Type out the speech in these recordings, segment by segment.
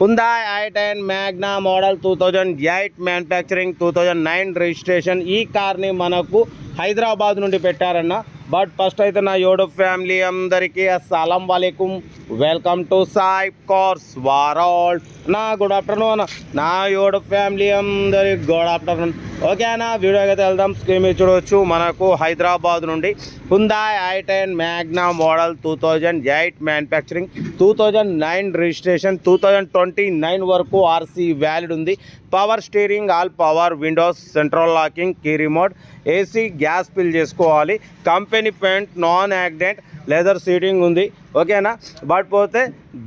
Hyundai I ten Magna model two thousand eight manufacturing two thousand nine registration ఈ కార్ని మనకు హైదరాబాద్ నుండి పెట్టారన్న. But first అయితే నా యోడో ఫ్యామిలీ అందరికీ అస్సలం వాలేకుమ్ వెల్కమ్ టు సాయి కార్స్ వారాల్ నా గుడ్ ఆఫ్టర్నూన్ నా యోడో ఫ్యామిలీ అందరికి గుడ్ ఆఫ్టర్నూన్ ఓకే అన్న వీడియోకి అయితే వెళ్దాం. స్క్రీన్ మీద చూడవచ్చు. మనకు హైదరాబాద్ నుండి Hyundai I ten Magna model two thousand eight manufacturing two thousand nine registration two thousand twenty nine వరకు ఆర్సీ వ్యాలిడ్ ఉంది. Power steering all power windows central locking key remote AC gas fill చేసుకోవాలి. Company paint non accident leather seating ఉంది ఓకేనా but పోతే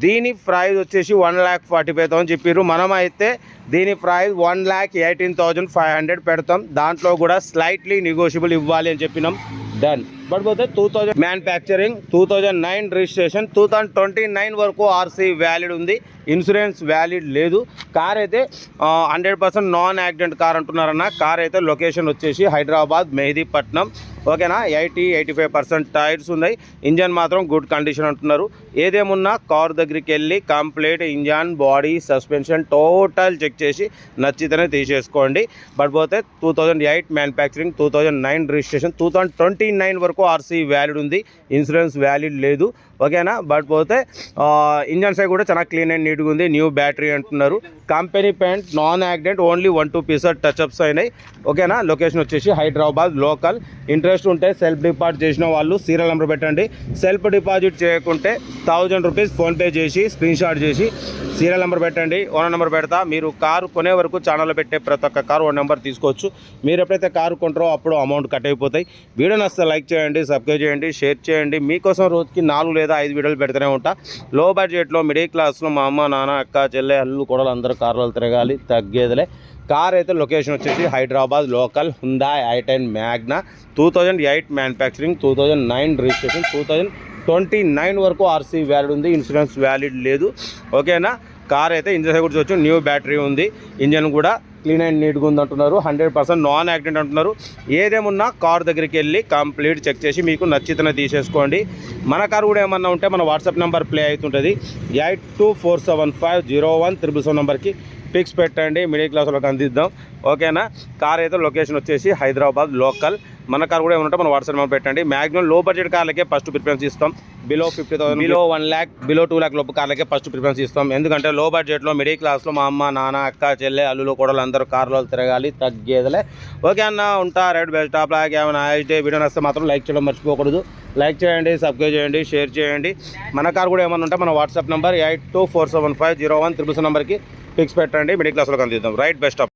దీని price వచ్చేసి one lakh forty five thousand చెప్పారు మనం అయితే దీని price one lakh eighteen thousand five hundred పెడతాం. దాంట్లో కూడా స్లైట్లీ నెగోషియబుల్ ఇవ్వాలి అని చెప్పినాం. డన్ బట్ పోతే two thousand manufacturing two thousand nine registration two thousand twenty nine వరకు ఆర్సీ వ్యాలిడ్ ఉంది. ఇన్సూరెన్స్ వ్యాలిడ్ లేదు. కార్ అయితే hundred percent non accident car అంటున్నారన్న. Car అయితే లొకేషన్ వచ్చేసి హైదరాబాద్ మెహదీపట్నం. ఓకేనా? Eighty eighty five percent tyres ఉన్నాయి. ఇంజన్ మాత్రం గుడ్ కండిషన్ అంటున్నారు. ఏదేమున్నా కార్ దగ్గరికి వెళ్ళి complete engine body suspension total check చేసి నచ్చితేనే తీసేసుకోండి. బట్ పోతే two thousand eight manufacturing two thousand nine registration two thousand twenty nine వరకు ఆర్సీ వ్యాలిడ్ ఉంది. ఇన్సూరెన్స్ వ్యాలిడ్ లేదు. ఓకేనా? బట్ పోతే ఇంజన్ సైడ్ కూడా చాలా క్లీన్ అండ్ నీట్గా ఉంది. న్యూ బ్యాటరీ అంటున్నారు. Company paint non accident only one two పీసర్ touch-ups అయినాయి. ఓకేనా? లొకేషన్ వచ్చేసి హైదరాబాద్ లోకల్. ఇంట్రెస్ట్ ఉంటే సెల్ఫ్ డిపాజిట్ చేసిన వాళ్ళు సీరియల్ నెంబర్ పెట్టండి. సెల్ఫ్ డిపాజిట్ చేయకుంటే థౌజండ్ రూపీస్ ఫోన్పే చేసి స్క్రీన్ షాట్ చేసి సీరియల్ నెంబర్ పెట్టండి. ఓనర్ నెంబర్ పెడతా. మీరు కారు కొనే వరకు ఛానల్లో పెట్టే ప్రతి ఒక్క కారు ఓ నెంబర్ తీసుకోవచ్చు. మీరు ఎప్పుడైతే కారు కొంటారో అప్పుడు అమౌంట్ కట్ అయిపోతాయి. వీడియో నచ్చితే లైక్ చేయండి సబ్స్క్రైబ్ చేయండి షేర్ చేయండి. మీకోసం రోజుకి నాలుగు లేదా ఐదు వీడియోలు పెడుతూనే ఉంటా. లో బడ్జెట్లో మిడిల్ క్లాస్లో మా అమ్మ నాన్న అక్క చెల్లె అల్లు కూడా అందరూ కార్లు తిరగాలి తగ్గేదిలే. కార్ అయితే లొకేషన్ వచ్చేసి Hyderabad local Hyundai I ten Magna two thousand eight manufacturing two thousand nine registration two thousand twenty nine వరకు ఆర్సీ వ్యాలిడ్ ఉంది ఇన్సూరెన్స్ వ్యాలిడ్ లేదు. ఓకేనా? కార్ అయితే ఇంజన్ కూడా చూడొచ్చు న్యూ బ్యాటరీ ఉంది. ఇంజన్ కూడా క్లీన్ అండ్ నీట్గా ఉంది అంటున్నారు హండ్రెడ్ పర్సెంట్ నాన్ యాక్సిడెంట్ అంటున్నారు. ఏదేమున్నా కార్ దగ్గరికి వెళ్ళి కంప్లీట్ చెక్ చేసి మీకు నచ్చితేనే తీసేసుకోండి. మన కార్ కూడా ఏమన్నా ఉంటే మన వాట్సాప్ నెంబర్ ప్లే అవుతుంటుంది. Eight two four seven five zero one triple seven నెంబర్కి పిక్స్ పెట్టండి. మిడిల్ క్లాస్ వాళ్ళకి అందిద్దాం. ఓకేనా? కార్ అయితే లొకేషన్ వచ్చేసి హైదరాబాద్ లోకల్ మన కార్ కూడా ఏమంటే మన వాట్సాప్ నెంబర్ పెట్టండి. మ్యాక్సిమం లో బడ్జెట్ కార్లకే ఫస్ట్ ప్రిఫరెన్స్ ఇస్తాం. Below fifty thousand below one lakh below two lakh లోపు కార్లకే ఫస్ట్ ప్రిఫరెన్స్ ఇస్తాం. ఎందుకంటే లో బడ్జెట్లో మిడిల్ క్లాస్లో మా అమ్మ నాన్న అక్క చెల్లె అల్లులు కూడా అందరూ కార్లో తిరగాలి తగ్గేదలే. ఓకే అన్న ఉంటా రైట్ బెస్ట్ టాప్ లాగా ఏమైనా అయితే వీడియో నస్తే మాత్రం లైక్ చేయడం మర్చిపోకూడదు. లైక్ చేయండి సబ్స్క్రైబ్ చేయండి షేర్ చేయండి. మన కార్ కూడా ఏమన్నా ఉంటే మన WhatsApp number eight two four seven five zero one triple నెంబర్కి ఫిక్స్ పెట్టండి. మిడిల్ క్లాస్లో అందిద్దాం. Right best of